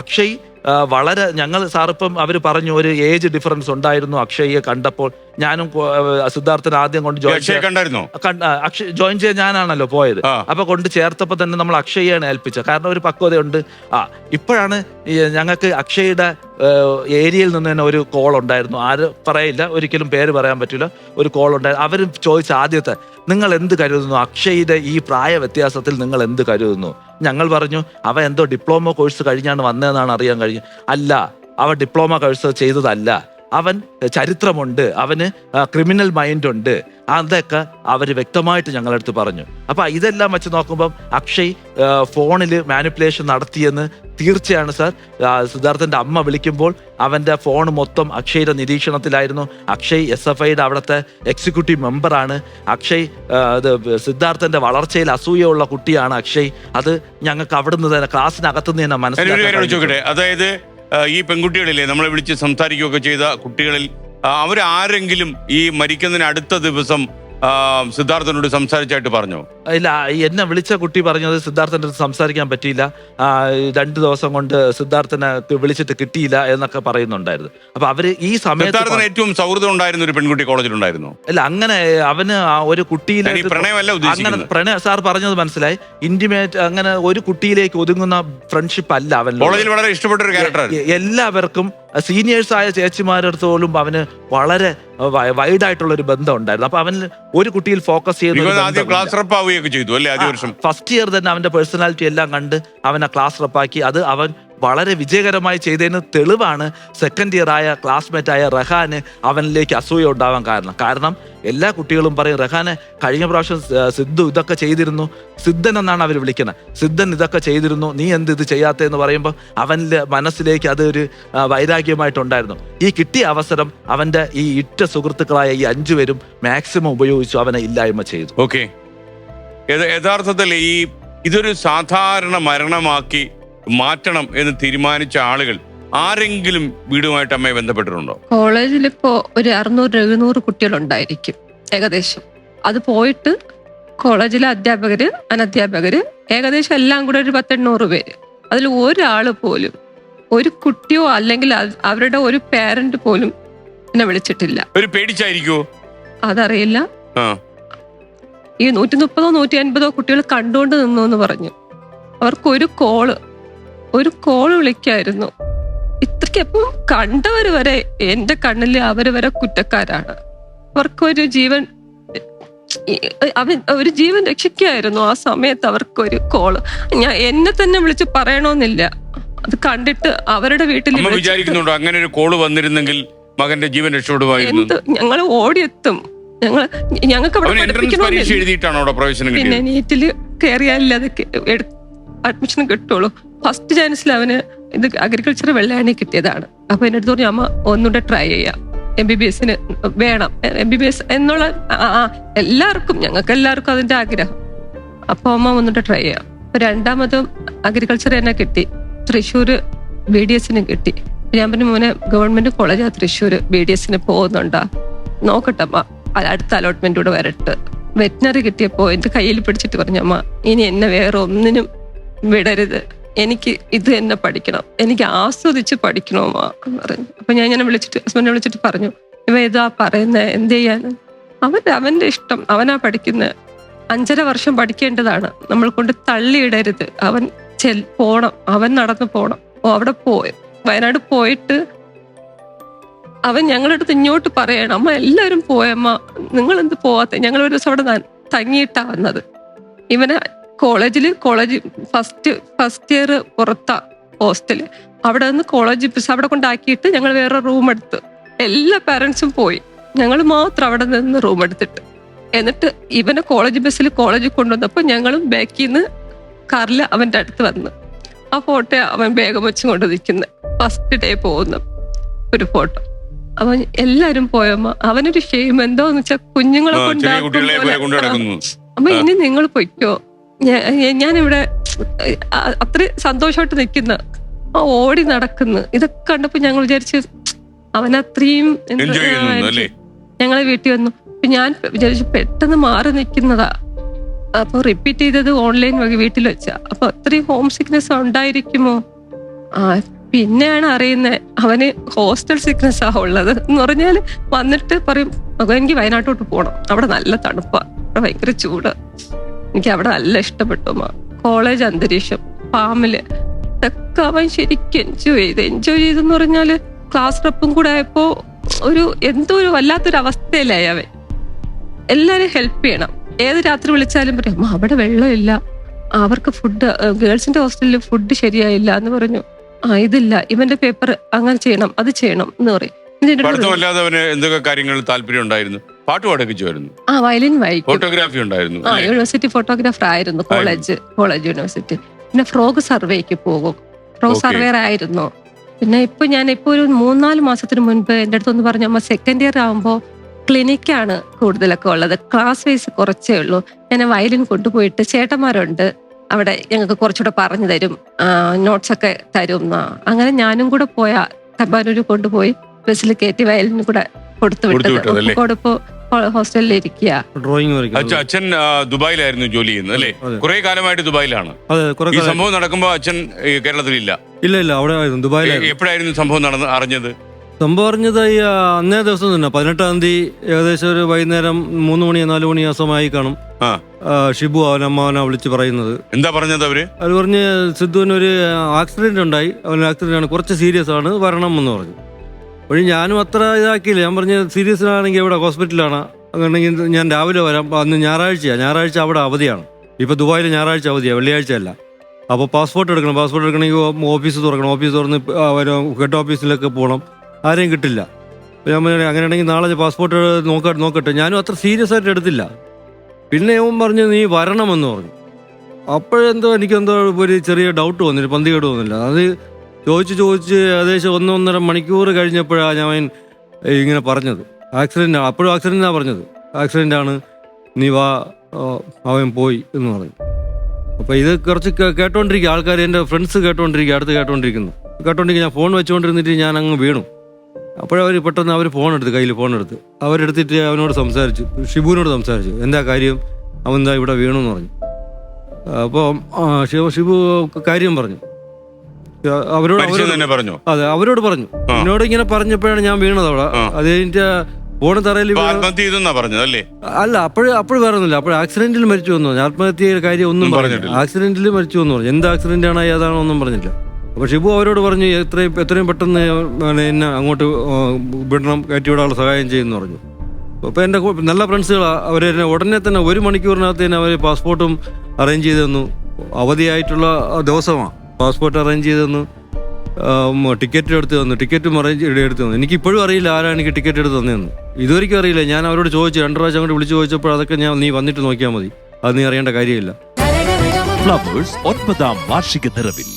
അക്ഷയ് വളരെ ഞങ്ങൾ സാറിപ്പം അവർ പറഞ്ഞു ഒരു ഏജ് ഡിഫറൻസ് ഉണ്ടായിരുന്നു അക്ഷയെ കണ്ടപ്പോൾ. ഞാനും സിദ്ധാർത്ഥൻ ആദ്യം കൊണ്ട് ജോയിൻ കണ്ട അക്ഷയ് ജോയിൻ ചെയ്യാൻ ഞാനാണല്ലോ പോയത്. അപ്പൊ കൊണ്ട് ചേർത്തപ്പോ തന്നെ നമ്മൾ അക്ഷയെയാണ് ഏൽപ്പിച്ചത്. കാരണം ഒരു പക്വതയുണ്ട്. ആ ഇപ്പോഴാണ് ഞങ്ങൾക്ക് അക്ഷയുടെ ഏരിയയിൽ നിന്ന് തന്നെ ഒരു കോൾ ഉണ്ടായിരുന്നു. ആര് പറയില്ല ഒരിക്കലും പേര് പറയാൻ പറ്റില്ല. ഒരു കോൾ ഉണ്ടായിരുന്നു അവർ ചോദിച്ച ആദ്യത്തെ നിങ്ങൾ എന്ത് കരുതുന്നു? അക്ഷയുടെ ഈ പ്രായ വ്യത്യാസത്തിൽ നിങ്ങൾ എന്ത് കരുതുന്നു? ഞങ്ങൾ പറഞ്ഞു അവ എന്തോ ഡിപ്ലോമ കോഴ്സ് കഴിഞ്ഞാണ് വന്നതെന്നാണ് അറിയാൻ കഴിഞ്ഞു അല്ല അവ ഡിപ്ലോമ കോഴ്സ് ചെയ്തതല്ല. അവൻ ചരിത്രമുണ്ട്. അവന് ക്രിമിനൽ മൈൻഡ് ഉണ്ട്. അതൊക്കെ അവർ വ്യക്തമായിട്ട് ഞങ്ങളടുത്ത് പറഞ്ഞു. അപ്പൊ ഇതെല്ലാം വെച്ച് നോക്കുമ്പം അക്ഷയ് ഫോണിൽ മാനിപ്പുലേഷൻ നടത്തിയെന്ന് തീർച്ചയാണ് സാർ. സിദ്ധാർത്ഥന്റെ സിദ്ധാർത്ഥന്റെ അമ്മ വിളിക്കുമ്പോൾ അവന്റെ ഫോൺ മൊത്തം അക്ഷയുടെ നിരീക്ഷണത്തിലായിരുന്നു. അക്ഷയ് എസ് എഫ് ഐയുടെ അവിടുത്തെ എക്സിക്യൂട്ടീവ് മെമ്പറാണ് അക്ഷയ് ഇത് അത് സിദ്ധാർത്ഥന്റെ വളർച്ചയിൽ അസൂയുള്ള കുട്ടിയാണ് അക്ഷയ്. അത് ഞങ്ങൾക്ക് അവിടുന്ന് തന്നെ ക്ലാസ്സിനകത്തുനിന്ന് തന്നെ ചോദിക്കട്ടെ? അതായത് ഈ പെൺകുട്ടികളിലെ നമ്മളെ വിളിച്ച് സംസാരിക്കുകയൊക്കെ ചെയ്ത കുട്ടികളിൽ അവരാരെങ്കിലും ഈ മരിക്കുന്നതിന് അടുത്ത ദിവസം സിദ്ധാർത്ഥനോട് സംസാരിച്ചായിട്ട് പറഞ്ഞോ? ഇല്ല എന്നെ വിളിച്ച കുട്ടി പറഞ്ഞത് സിദ്ധാർത്ഥന്റെ അടുത്ത് സംസാരിക്കാൻ പറ്റിയില്ല. രണ്ട് ദിവസം കൊണ്ട് സിദ്ധാർത്ഥനെ വിളിച്ചിട്ട് കിട്ടിയില്ല എന്നൊക്കെ പറയുന്നുണ്ടായിരുന്നു. അപ്പൊ അവർ ഈ സമയത്ത് ഏറ്റവും സൗഹൃദം ഉണ്ടായിരുന്ന ഒരു പെൺകുട്ടി കോളേജിലുണ്ടായിരുന്നു. അല്ല അങ്ങനെ അവന് ആ ഒരു കുട്ടിയിലെ അങ്ങനെ പ്രണയ സാർ പറഞ്ഞത് മനസ്സിലായി. ഇന്റിമേറ്റ് അങ്ങനെ ഒരു കുട്ടിയിലേക്ക് ഒതുങ്ങുന്ന ഫ്രണ്ട്ഷിപ്പ് അല്ല അവൻ കോളേജിൽ വളരെ ഇഷ്ടപ്പെട്ട ഒരു ക്യാരക്ടർ എല്ലാവർക്കും സീനിയേഴ്സ് ആയ ചേച്ചിമാരടുത്ത് പോലും അവന് വളരെ വൈഡായിട്ടുള്ള ഒരു ബന്ധം ഉണ്ടായിരുന്നു. അപ്പൊ അവന് ഒരു കുട്ടിയിൽ ഫോക്കസ് ചെയ്ത് ക്ലാസ് ആവുകയൊക്കെ ചെയ്തു അല്ലേ ആദ്യ വർഷം? ഫസ്റ്റ് ഇയർ തന്നെ അവന്റെ പേഴ്സണാലിറ്റി എല്ലാം കണ്ട് അവൻ ആ ക്ലാസ് റപ്പാക്കി അത് അവൻ വളരെ വിജയകരമായി ചെയ്തതിന് തെളിവാണ് സെക്കൻഡ് ഇയർ ആയ ക്ലാസ്മേറ്റ് ആയ റഹാന് അവനിലേക്ക് അസൂയ ഉണ്ടാവാൻ കാരണം. കാരണം എല്ലാ കുട്ടികളും പറയും റഹാനെ കഴിഞ്ഞ പ്രാവശ്യം സിദ്ധു ഇതൊക്കെ ചെയ്തിരുന്നു. സിദ്ധൻ എന്നാണ് അവർ വിളിക്കുന്നത്. സിദ്ധൻ ഇതൊക്കെ ചെയ്തിരുന്നു. നീ എന്ത് ഇത് ചെയ്യാത്തതെന്ന് പറയുമ്പോൾ അവന്റെ മനസ്സിലേക്ക് അതൊരു വൈരാഗ്യമായിട്ടുണ്ടായിരുന്നു. ഈ കിട്ടിയ അവസരം അവന്റെ ഈ ഇറ്റ സുഹൃത്തുക്കളായ ഈ അഞ്ചുപേരും മാക്സിമം ഉപയോഗിച്ചു അവനെ ഇല്ലായ്മ ചെയ്തു. ഓക്കെ യഥാർത്ഥത്തിൽ ഈ ഇതൊരു സാധാരണ മരണമാക്കി മാറ്റണം എന്ന് തീരുമാനിച്ച ആളുകൾ ആരെങ്കിലും വീടുമായിട്ട് അമ്മയെ ബന്ധപ്പെട്ടിട്ടുണ്ടോ? കോളേജിൽ ഇപ്പോ ഒരു അറുന്നൂറ് എഴുന്നൂറ് കുട്ടികളുണ്ടായിരിക്കും ഏകദേശം. അത് പോയിട്ട് കോളേജിലെ അധ്യാപകര് അനധ്യാപകര് ഏകദേശം എല്ലാം കൂടെ ഒരു പത്തെണ്ണൂറ് പേര്. അതിൽ ഒരാൾ പോലും ഒരു കുട്ടിയോ അല്ലെങ്കിൽ അവരുടെ ഒരു പേരന്റ് പോലും എന്നെ വിളിച്ചിട്ടില്ല. ഒരു പേടിച്ചായിരിക്കോ അതറിയില്ല. ഈ നൂറ്റി മുപ്പതോ നൂറ്റി അൻപതോ കുട്ടികൾ കണ്ടുകൊണ്ട് നിന്നു എന്ന് പറഞ്ഞു. അവർക്ക് ഒരു കോൾ ഒരു കോൾ വിളിക്കായിരുന്നു. ഇത്രയ്ക്ക് കണ്ടവർ വരെ എന്റെ കണ്ണിൽ അവർ വരെ കുറ്റക്കാരാണ്. അവർക്കൊരു ജീവൻ അവൻ ഒരു ജീവൻ രക്ഷിക്കായിരുന്നു ആ സമയത്ത് അവർക്കൊരു കോൾ ഞാൻ എന്നെ തന്നെ വിളിച്ച് പറയണമെന്നില്ല അത് കണ്ടിട്ട് അവരുടെ വീട്ടിൽ വിചാരിക്കുന്നുണ്ടോ? അങ്ങനെ ഒരു കോൾ വന്നിരുന്നെങ്കിൽ മകന്റെ ജീവൻ രക്ഷപ്പെടുമായിരുന്നു ഞങ്ങൾ ഓടിയെത്തും. ഞങ്ങൾ ഞങ്ങൾക്ക് അവിടെ പരീക്ഷ എഴുതിയിട്ടാണോ പ്രവേശനം പിന്നെ നീറ്റിൽ കയറിയാലില്ല അതൊക്കെ അഡ്മിഷൻ കിട്ടുള്ളൂ. ഫസ്റ്റ് ചാൻസിൽ അവന് ഇത് അഗ്രികൾച്ചർ വെള്ളയാണി കിട്ടിയതാണ്. അപ്പൊ എന്റെ അടുത്ത് പറഞ്ഞു അമ്മ ഒന്നുകൂടെ ട്രൈ ചെയ്യാം. എം ബി ബി എസിന് വേണം. എം ബി ബി എസ് എന്നുള്ള എല്ലാവർക്കും ഞങ്ങൾക്ക് എല്ലാവർക്കും അതിന്റെ ആഗ്രഹം. അപ്പൊ അമ്മ ഒന്നുകൂടെ ട്രൈ ചെയ്യാം. അപ്പൊ രണ്ടാമതും അഗ്രികൾച്ചർ തന്നെ കിട്ടി. തൃശ്ശൂർ ബി ഡി എസിന് കിട്ടി. ഞാൻ പറഞ്ഞു മോനെ ഗവൺമെന്റ് കോളേജാ തൃശ്ശൂർ ബി ഡി എസിന് പോകുന്നുണ്ടാ? നോക്കട്ടെ അമ്മ. അ- അടുത്ത അലോട്ട്മെന്റ് കൂടെ വരട്ട്. വെറ്റിനറി കിട്ടിയപ്പോ എന്റെ കയ്യിൽ പിടിച്ചിട്ട് പറഞ്ഞു അമ്മ ഇനി എന്നെ വേറെ ഒന്നിനും വിടരുത്. എനിക്ക് ഇത് തന്നെ പഠിക്കണം. എനിക്ക് ആസ്വദിച്ച് പഠിക്കണോ അമ്മ എന്ന് പറഞ്ഞു. അപ്പൊ ഞാൻ ഇങ്ങനെ വിളിച്ചിട്ട് ഹസ്ബൻഡിനെ വിളിച്ചിട്ട് പറഞ്ഞു ഇവ ഇതാ പറയുന്നത് എന്ത് ചെയ്യാൻ? അവൻ അവന്റെ ഇഷ്ടം അവനാ പഠിക്കുന്നത് അഞ്ചര വർഷം പഠിക്കേണ്ടതാണ്. നമ്മൾ കൊണ്ട് തള്ളിയിടരുത്. അവൻ ചെൽ പോണം. അവൻ നടന്നു പോണം. അവിടെ പോയി. വയനാട് പോയിട്ട് അവൻ ഞങ്ങളുടെ അടുത്ത് ഇങ്ങോട്ട് പറയണം അമ്മ എല്ലാവരും പോയമ്മ നിങ്ങൾ എന്ത് പോവാത്ത? ഞങ്ങൾ ഒരു ദിവസം അവിടെ തങ്ങിയിട്ടാ വന്നത്. ഇവനെ കോളേജിൽ കോളേജ് ഫസ്റ്റ് ഫസ്റ്റ് ഇയർ പുറത്ത ഹോസ്റ്റൽ. അവിടെ നിന്ന് കോളേജ് ബസ് അവിടെ കൊണ്ടാക്കിയിട്ട് ഞങ്ങൾ വേറെ റൂം എടുത്ത്. എല്ലാ പാരൻസും പോയി. ഞങ്ങൾ മാത്രം അവിടെ നിന്ന് റൂം എടുത്തിട്ട്. എന്നിട്ട് ഇവനെ കോളേജ് ബസ്സിൽ കോളേജിൽ കൊണ്ടുവന്നപ്പോൾ ഞങ്ങളും ബാക്കിൽ നിന്ന് കാറിൽ അവന്റെ അടുത്ത് വന്ന്. ആ ഫോട്ടോ അവൻ വേഗം വെച്ച് കൊണ്ട് നിൽക്കുന്നത് ഫസ്റ്റ് ഡേ പോകുന്ന ഒരു ഫോട്ടോ അവൻ എല്ലാരും പോയമ്മ അവനൊരു ഷെയിം എന്തോന്ന് വെച്ചാൽ കുഞ്ഞുങ്ങളെ ആ, ചെറിയ കൊണ്ടാക്കും കുട്ടികളെ പോലെ. കൊണ്ടു പോലെ. നടക്കുന്നു അമ്മ ഇനി നിങ്ങൾ പൊയ്ക്കോ. ഞാൻ ഇവിടെ ഞാനിവിടെ അത്ര സന്തോഷമായിട്ട് നിൽക്കുന്ന ആ ഓടി നടക്കുന്നു. ഇതൊക്കെ കണ്ടപ്പോ ഞങ്ങൾ വിചാരിച്ച് അവൻ അത്രയും ഞങ്ങളെ വീട്ടിൽ വന്നു. അപ്പൊ ഞാൻ വിചാരിച്ചു പെട്ടെന്ന് മാറി നിൽക്കുന്നതാ. അപ്പൊ റിപ്പീറ്റ് ചെയ്തത് ഓൺലൈൻ വഴി വീട്ടിൽ വെച്ചാ. അപ്പൊ അത്രയും ഹോം സിക്നെസ് ഉണ്ടായിരിക്കുമോ? ആ പിന്നെയാണ് അറിയുന്നത് അവന് ഹോസ്റ്റൽ സിക്നസ് ആ ഉള്ളത്. എന്ന് പറഞ്ഞാൽ വന്നിട്ട് പറയും "മകൻ, എനിക്ക് വയനാട്ടോട്ട് പോകണം അവിടെ നല്ല തണുപ്പാണ് അവിടെ ഭയങ്കര ചൂട്. എനിക്ക് അവിടെ നല്ല ഇഷ്ടപ്പെട്ടു കോളേജ് അന്തരീക്ഷം ഫാമിൽ ഇതൊക്കെ അവൻ ശരിക്കും എൻജോയ് ചെയ്ത്. എൻജോയ് ചെയ്തെന്ന് പറഞ്ഞാൽ ക്ലാസ് റെപ്പും കൂടെ ആയപ്പോ ഒരു എന്തോ ഒരു വല്ലാത്തൊരു അവസ്ഥയിലായി അവൻ. എല്ലാരും ഹെൽപ്പ് ചെയ്യണം. ഏത് രാത്രി വിളിച്ചാലും പറയും "അമ്മ, അവിടെ വെള്ളമില്ല. അവർക്ക് ഫുഡ് ഗേൾസിന്റെ ഹോസ്റ്റലിൽ ഫുഡ് ശരിയായില്ല എന്ന് പറഞ്ഞു. ആ ഇതില്ല. ഇവന്റെ പേപ്പർ അങ്ങനെ ചെയ്യണം അത് ചെയ്യണം എന്ന് പറയും. എന്നിട്ട് എന്നോട് പഠിത്തമല്ലാതെ അവന് എന്തൊക്കെ കാര്യങ്ങളിൽ താല്പര്യം ഉണ്ടായിരുന്നു? പാട്ട് പാടക്കിച്ചുമായിരുന്നു ആ വയലിൻ വായിക്കും. ഫോട്ടോഗ്രാഫി ഉണ്ടായിരുന്നു ആ യൂണിവേഴ്സിറ്റി ഫോട്ടോഗ്രാഫർ ആയിരുന്നു കോളേജ് കോളേജ് യൂണിവേഴ്സിറ്റി പിന്നെ ഫ്രോഗ് സർവേക്ക് പോകും. Frog Okay. സർവേർ ആയിരുന്നു. പിന്നെ ഇപ്പൊ ഞാൻ ഇപ്പൊ ഒരു മൂന്നാൽ മാസത്തിന് മുൻപ് എന്റെ അടുത്തൊന്ന് പറഞ്ഞു അമ്മ സെക്കൻഡ് ഇയർ ആകുമ്പോൾ ക്ലിനിക്കാണ് കൂടുതലൊക്കെ ഉള്ളത്. ക്ലാസ് വൈസ് കുറച്ചേ ഉള്ളൂ. ഞാൻ വയലിൻ കൊണ്ടുപോയിട്ട് ചേട്ടന്മാരുണ്ട്. അവിടെ ഞങ്ങൾക്ക് കുറച്ചുകൂടെ പറഞ്ഞു തരും നോട്ട്സ് ഒക്കെ തരും എന്നാ. അങ്ങനെ ഞാനും കൂടെ പോയ തമ്പാനൂര് കൊണ്ടുപോയി ബസ്സിൽ കയറ്റി വയലിന് കൂടെ കൊടുത്തു വിട്ടത്? ഹോസ്റ്റലിൽ ഇരിക്കുക ഡ്രോയിങ് അച്ഛൻ ദുബായിലായിരുന്നു ജോലി ചെയ്യുന്നത് അല്ലേ. കുറെ കാലമായിട്ട് ദുബായിലാണ്. അതെ കുറെ ഈ സംഭവം നടക്കുമ്പോൾ അച്ഛൻ കേരളത്തിലില്ല. ഇല്ല ഇല്ല അവിടെ ദുബായിലായിരുന്നു. എപ്പോഴായിരുന്നു സംഭവം നടന്ന് അറിഞ്ഞത്? സംഭവം അറിഞ്ഞത് ഈ അന്നേ ദിവസം തന്നെ പതിനെട്ടാം തീയതി ഏകദേശം ഒരു വൈകുന്നേരം മൂന്ന് മണി നാല് മണി ആ സമയമായി കാണും. ആ. ഷിബു അവൻ അമ്മാവനെ വിളിച്ച് പറയുന്നത്. എന്താ പറഞ്ഞത് അവർ? അത് പറഞ്ഞ് സിദ്ധുവിന് ഒരു ആക്സിഡന്റ് ഉണ്ടായി. അവൻ ആക്സിഡന്റ് ആണ്. കുറച്ച് സീരിയസ് ആണ് വരണം എന്ന് പറഞ്ഞു. വഴി ഞാനും അത്ര ഇതാക്കിയില്ല. ഞാൻ പറഞ്ഞ് സീരിയസ് ആണെങ്കിൽ ഇവിടെ ഹോസ്പിറ്റലാണ് അങ്ങനെ ഞാൻ രാവിലെ വരാം. അന്ന് ഞായറാഴ്ചയാണ് ഞായറാഴ്ച അവിടെ അവധിയാണ്. ഇപ്പോൾ ദുബായിൽ ഞായറാഴ്ച അവധിയാണ് വെള്ളിയാഴ്ച അല്ല. അപ്പോൾ പാസ്പോർട്ട് എടുക്കണം. പാസ്പോർട്ട് എടുക്കണമെങ്കിൽ ഓഫീസ് തുറക്കണം. ഓഫീസ് തുറന്ന് ഹെഡ് ഓഫീസിലൊക്കെ പോകണം ആരെയും കിട്ടില്ല. ഞാൻ അങ്ങനെയാണെങ്കിൽ നാളെ പാസ്പോർട്ട് നോക്ക നോക്കട്ടെ. ഞാനും അത്ര സീരിയസ് ആയിട്ട് എടുത്തില്ല. പിന്നെ ഓൻ പറഞ്ഞു നീ വരണമെന്ന് പറഞ്ഞു. അപ്പോഴെന്തോ എനിക്കെന്തോ ഒരു ചെറിയ ഡൗട്ട് വന്നില്ല പന്തികേട് വന്നില്ല. അത് ചോദിച്ച് ചോദിച്ച് ഏകദേശം ഒന്നൊന്നര മണിക്കൂർ കഴിഞ്ഞപ്പോഴാണ് ഞാൻ ഇങ്ങനെ പറഞ്ഞത്. ആക്സിഡന്റ് അപ്പോഴും ആക്സിഡന്റാണ് പറഞ്ഞത്. ആക്സിഡന്റ് ആണ് നീ വാ അവൻ പോയി എന്ന് പറഞ്ഞു. അപ്പോൾ ഇത് കുറച്ച് കേട്ടോണ്ടിരിക്കുക ആൾക്കാർ എന്റെ ഫ്രണ്ട്സ് കേട്ടോണ്ടിരിക്കുക അടുത്ത് കേട്ടോണ്ടിരിക്കുന്നു. കേട്ടോണ്ടിരിക്കുക ഞാൻ ഫോൺ വെച്ചുകൊണ്ടിരുന്നിട്ട് ഞാൻ അങ്ങ് വീണു. അപ്പോഴവർ പെട്ടെന്ന് അവർ ഫോൺ എടുത്ത് കയ്യിൽ ഫോൺ എടുത്ത്. അവരെടുത്തിട്ട് അവനോട് സംസാരിച്ചു. ഷിബുവിനോട് സംസാരിച്ചു. എന്താ കാര്യം? അവൻ എന്താ ഇവിടെ വീണു എന്ന് പറഞ്ഞു അപ്പോൾ ഷിബു ഷിബു കാര്യം പറഞ്ഞു. അവരോട് അവരോട് പറഞ്ഞു. അതെ അവരോട് പറഞ്ഞു. എന്നോട് ഇങ്ങനെ പറഞ്ഞപ്പോഴാണ് ഞാൻ വീണത് അവിടെ. അത് കഴിഞ്ഞിട്ട് ഫോണ് തറയിൽ അല്ലേ? അപ്പോഴും അപ്പോഴും വേറെ ഒന്നുമില്ല. അപ്പോൾ ആക്സിഡന്റിൽ മരിച്ചു എന്ന് പറഞ്ഞു. ആത്മഹത്യ കാര്യം ഒന്നും പറഞ്ഞില്ല. ആക്സിഡന്റിൽ മരിച്ചു എന്ന് പറഞ്ഞു. എന്ത് ആക്സിഡന്റ് ആണ് ഏതാണോ ഒന്നും പറഞ്ഞില്ല അപ്പോൾ ഷിബു അവരോട് പറഞ്ഞു എത്രയും എത്രയും പെട്ടെന്ന് എന്നെ അങ്ങോട്ട് വിടണം കയറ്റി വിടാനുള്ള സഹായം ചെയ്യുമെന്ന് പറഞ്ഞു. അപ്പോൾ എന്റെ നല്ല ഫ്രണ്ട്സുകളാണ് അവർ എന്നെ ഉടനെ തന്നെ ഒരു മണിക്കൂറിനകത്ത് തന്നെ അവർ പാസ്പോർട്ടും അറേഞ്ച് ചെയ്ത് തന്നു. അവധിയായിട്ടുള്ള ദിവസമാണ് പാസ്പോർട്ട് അറേഞ്ച് ചെയ്ത് തന്നു. ടിക്കറ്റ് എടുത്ത് തന്നു. ടിക്കറ്റും അറേഞ്ച് എടുത്ത് തന്നു. എനിക്ക് ഇപ്പോഴും അറിയില്ല ആരാണ് എനിക്ക് ടിക്കറ്റ് എടുത്ത് തന്നതെന്ന്. ഇതുവരെയ്ക്കും അറിയില്ല. ഞാൻ അവരോട് ചോദിച്ചു രണ്ട് പ്രാവശ്യം അങ്ങോട്ട് വിളിച്ചു ചോദിച്ചപ്പോൾ അതൊക്കെ ഞാൻ നീ വന്നിട്ട് നോക്കിയാൽ മതി. അത് നീ അറിയേണ്ട കാര്യമില്ല. ഒൻപതാം വാർഷിക നിറവിൽ.